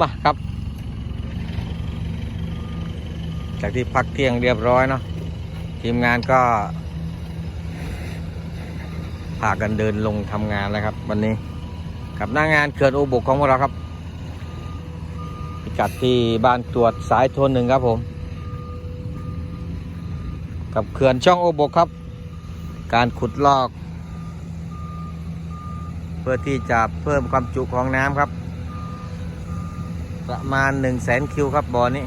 มาครับ จากที่พักเที่ยงเรียบร้อยเนาะทีมงานก็พากันเดินลงทำงานแล้วครับ วันนี้กับหน้างานเขื่อนโอบุกของเราครับพิกัดที่บ้านตรวจสายโทนหนึ่งครับผม กับเขื่อนช่องโอบกครับ การขุดลอก เพื่อที่จะเพิ่มความจุของน้ำครับ ประมาณ 1 0 0 0 0แสนคิวครับบ่อนี้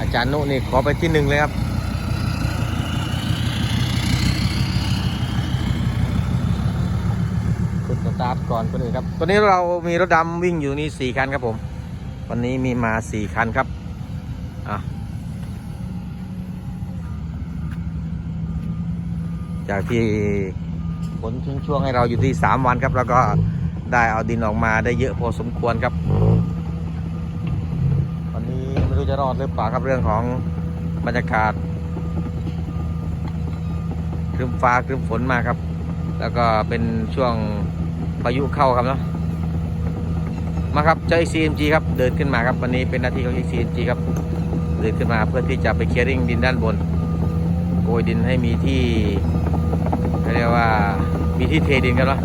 อาจารย์นุนี่ขอไปที่หนึ่งเลยครับกดสตาร์ทก่อนคนอื่นครับตัวนี้เรามีรถดำวิ่งอยู่นี่สี่คันครับผม วันนี้มีมาสี่คันครับ อะ จากที่ผลทิ้งช่วงให้เราอยู่ที่สามวันครับ แล้วก็ได้เอาดินออกมาได้เยอะพอสมควรครับ วันนี้ไม่รู้จะรอดหรือเปล่าครับเรื่องของบรรยากาศครึ้มฟ้าครึ้มฝนมาครับ แล้วก็เป็นช่วงพายุเข้าครับเนาะมาครับเจ้า XCMG ครับเดินขึ้นมาครับวันนี้เป็นหน้าที่ของ XCMG ครับเดินขึ้นมาเพื่อที่จะไปเคลียร์ริงดินด้านบน โกยดินให้มีที่ เรียกว่ามีที่เทดินกันเนาะ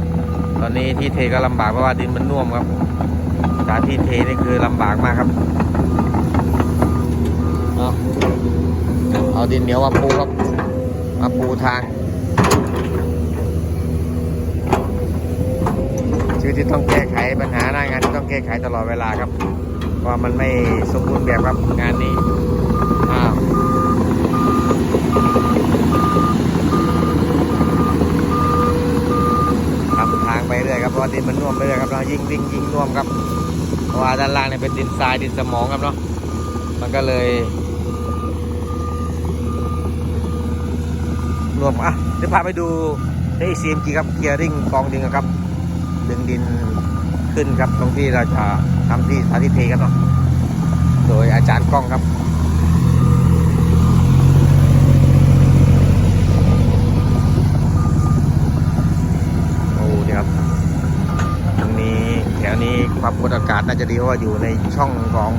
ตอนนี้ที่เทก็ลำบากเพราะว่าดินมันน่วมครับสถานที่เทนี่คือลำบากมากครับเอาเอาดินเหนียวมาปูครับมาปูทางชีวิตที่ต้องแก้ไขปัญหาหน้างานที่ต้องแก้ไขตลอดเวลาครับเพราะมันไม่สมบูรณ์แบบครับงานนี้อ้าวทำทาง ไปเรื่อยครับเพราะว่าดินมันน่วมไปเรื่อยครับเรายิ่งวิ่งยิ่งน่วมครับ เพราะว่าด้านล่างเนี่ยเป็นดินทรายดินสมองครับเนาะมันก็เลยน่วมอะเดี๋ยวพาไปดูใน CMG ครับเกียร์ริงกองดินครับ ดึงดินขึ้นครับตรงที่เราจะทำที่สาธิตเทครับเนาะโดยอาจารย์กล้องครับ โอ้นี่ครับ ตรงนี้แถวนี้ ความกดอากาศน่าจะดีเพราะว่าอยู่ในช่องของ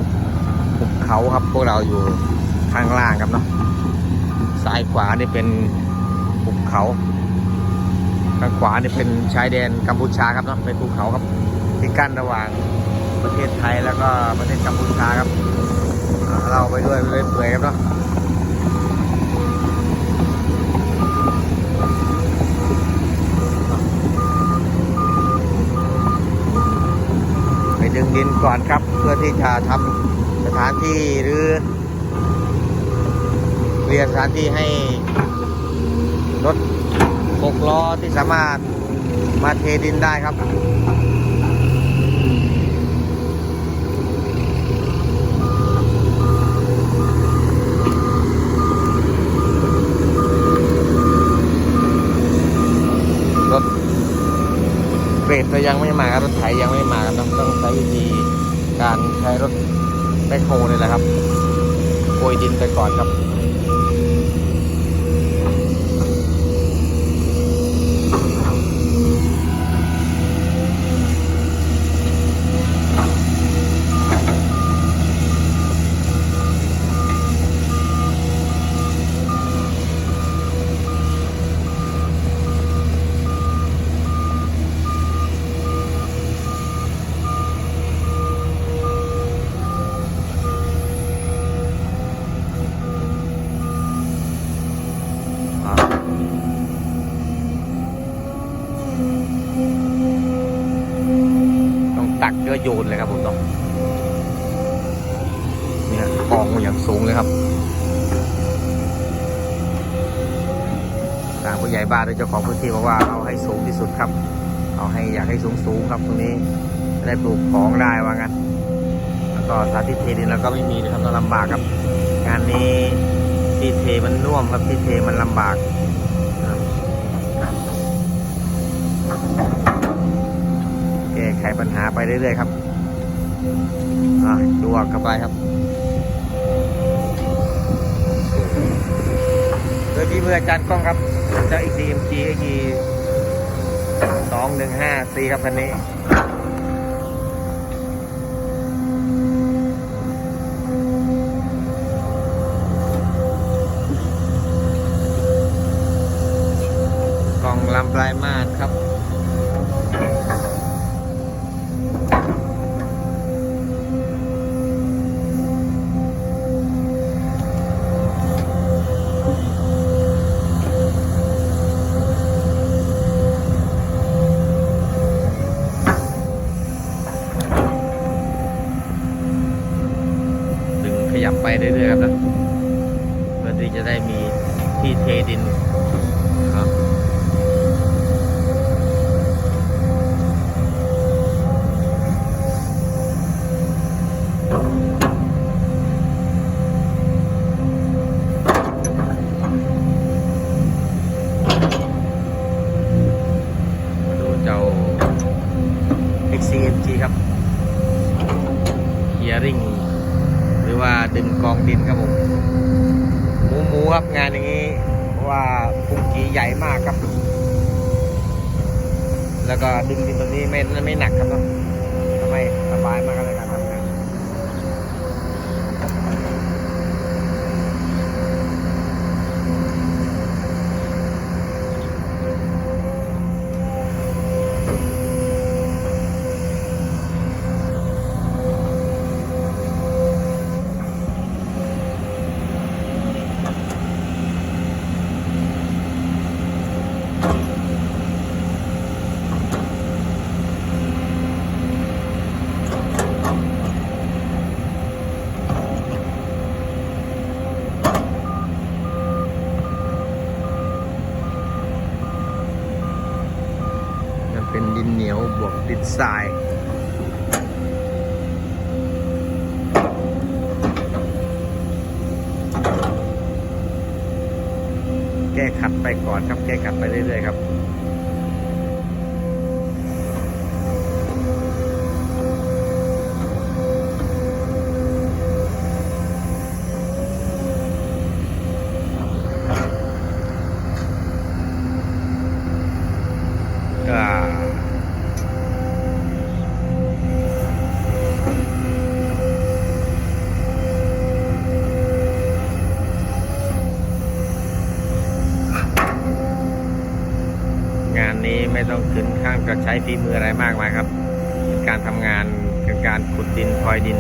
ภูเขาครับ พวกเราอยู่ข้างล่างครับเนาะซ้ายขวานี่เป็นภูเขาข้างขวานี่เป็นชายแดนกัมพูชาครับเนาะเป็นภูเขาครับที่กั้นระหว่างประเทศไทยแล้วก็ประเทศกัมพูชาครับ เราไปด้วยเรื่อยเปื่อยครับเนาะ ดึงดินก่อนครับ เพื่อที่จะทำสถานที่หรือเรียนสถานที่ให้รถหกล้อที่สามารถมาเทดินได้ครับรถเบรกก็ยังไม่มาครับรถไถยังไม่มาครับ ต้องต้องใช้วิธีการใช้รถแบคโฮนี่แหละครับโกยดินไปก่อนครับ โยนเลยครับผมต้องเนี่ยกองมาอย่างสูงเลยครับทางผู้ใหญ่บ้านหรือเจ้าของพื้นที่บอกว่าเอาให้สูงที่สุดครับ เอาให้อยากให้สูงสูงครับตรงนี้ได้ปลูกของได้ว่างั้นแล้วก็สาธิตเทดินเราก็ไม่มีนะครับต้องลำบากครับ งานนี้ที่เทมันน่วมครับที่เทมันลำบากแก้ ไขปัญหาไปเรื่อยๆครับอะดวกเข้าไปครับ โดยที่ฝีมืออาจารย์กล้องครับเจ้า XCMG XE สองหนึ่งห้าสี่ครับคันนี้ องดินครับผมหมูหมูครับงานอย่างนี้เพราะว่าพุงกีใหญ่มากครับ แล้วก็ดึงดินตัวนี้ไม่ไม่หนักครับเนาะทำไมสบายมากเลยการท บวกดินทรายแก้ขัดไปก่อนครับ แก้ขัดไปเรื่อยๆครับ ช้ฝีมืออะไรมากมายครับ การทำงานเป็นการขุดดินพลอยดิน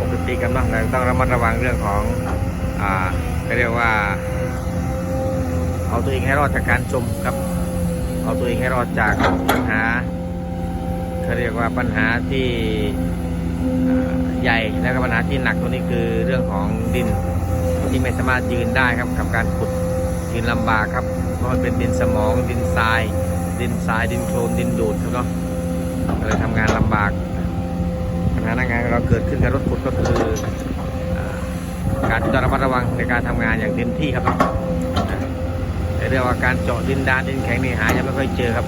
ปกติกันเนาะแต่ต้องระมัดระวังเรื่องของอ่าก็เรียกว่า เอาตัวเองให้รอดจากการจมครับ เอาตัวเองให้รอดจากปัญหาเขาเรียกว่าปัญหาที่ใหญ่และก็ปัญหาที่หนักตัวนี้คือเรื่องของดินที่ไม่สามารถยืนได้ครับกับการขุดยืนลำบากครับเพราะมันเป็นดินสมองดินทราย ดินทรายดินโคลนดินดูดครับเนาะก็เลยทำงานลำบากปัญหาหน้างานเราเกิดขึ้นกับรถขุดก็คือการที่ต้องระมัดระวังในการทำงานอย่างเต็มที่ครับเนาะแต่เรื่องว่าการเจาะดินดานดินแข็งนี่หายังไม่ค่อยเจอครับ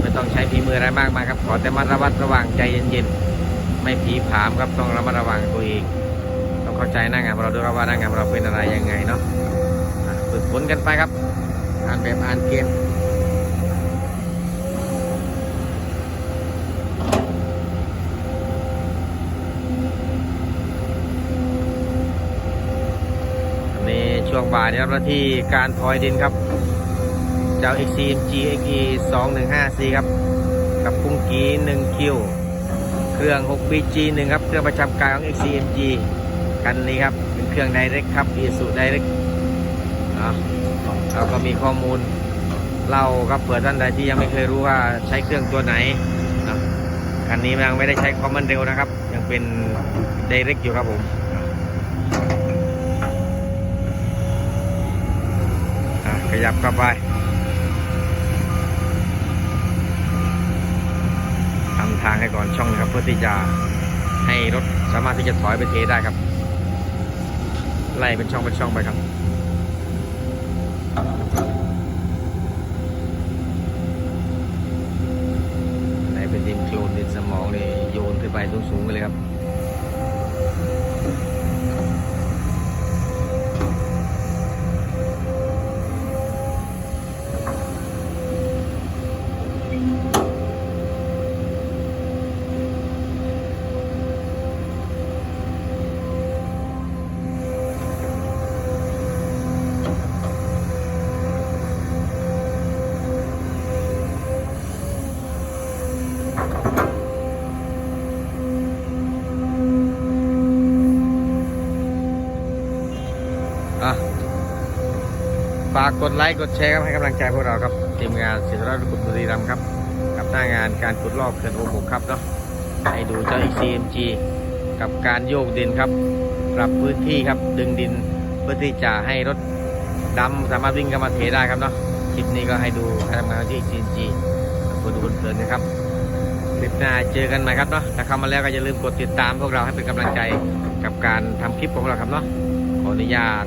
ไม่ต้องใช้ฝีมืออะไรมากมายครับ ขอแต่มาระมัดระวังใจเย็นๆไม่ผีผามครับต้องระมัดระวังตัวเองต้องเข้าใจหน้างานเราด้วยว่าหน้างานเราเป็นอะไรยังไงเนาะฝึกฝนกันไปครับอ่านแบบอ่านเกมนนี้ ช่วงบ่ายนะครับที่การพลอยดินครับ เจ้า XCMG XE 215C ครับ กับปุ้งกี1คิวเครื่อง 6BG 1ครับ เครื่องประจำกายของ XCMG คันนี้ครับ เป็นเครื่อง Direct ครับ Isuzu Direct เราก็มีข้อมูลเล่าครับเผื่อท่านใดที่ยังไม่เคยรู้ว่าใช้เครื่องตัวไหนคันนี้ยังไม่ได้ใช้ความมันเร็วนะครับ ยังเป็น Direct อยู่ครับผม อะ ขยับเข้าไปทำทางให้ก่อนช่องนะครับ เพื่อที่จะให้รถสามารถที่จะถอยไปเทได้ครับ ไล่เป็นช่องเป็นช่องไปครับไหนเป็นดินโคลนดินสมองนี่โยนขึ้นไปสูงๆไปเลยครับ ฝากกดไลค์กดแชร์ครับให้กำลังใจพวกเราครับทีมงานศิลปะกุฎบุรีรัมย์ครับกับหน้างานการขุดลอกเขื่อนโอมกครับเนาะให้ดูเจ้า XCMG กับการโยกดินครับ ปรับพื้นที่ครับดึงดินเพื่อที่จะให้รถดำสามารถวิ่งเข้ามาเทได้ครับเนาะคลิปนี้ก็ให้ดูให้ทำงานที่ XCMG กดดูเพลินๆนะครับคลิปหน้าเจอกันใหม่ครับเนาะถ้าเข้ามาแล้วก็อย่าลืมกดติดตามพวกเราให้เป็นกำลังใจกับการทำคลิปของเราครับเนาะขออนุญาต